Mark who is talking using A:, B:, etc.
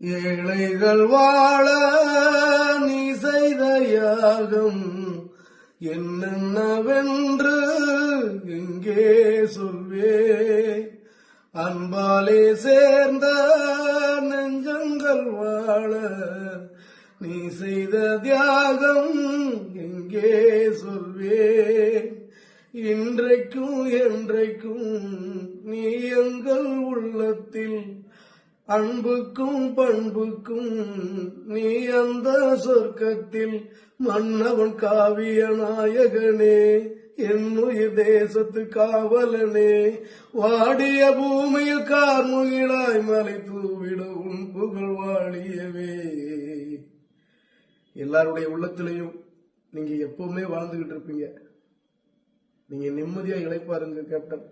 A: ஏழைகள் வாழ நீ செய்த யாகம் என்னென்னவென்று இங்கே சொல்வே. அன்பாலே சேர்ந்த நெஞ்சங்கள் வாழ நீ செய்த தியாகம் எங்கே சொல்வே. இன்றைக்கும் என்றைக்கும் நீ எங்கள் உள்ளத்தில் அன்புக்கும் பண்புக்கும் நீ அந்த சொர்க்கத்தில் மன்னவன் காவிய நாயகனே என்னுயிர் தேசத்து காவலனே. வாடிய பூமியில் கார்முகிலாய் மலை தூவிட உன் புகழ் வாழியவே. எல்லாருடைய உள்ளத்திலையும் நீங்க எப்பவுமே வாழ்ந்துகிட்டு இருப்பீங்க. நீங்க நிம்மதியா இழைப்பாருங்க கேப்டன்.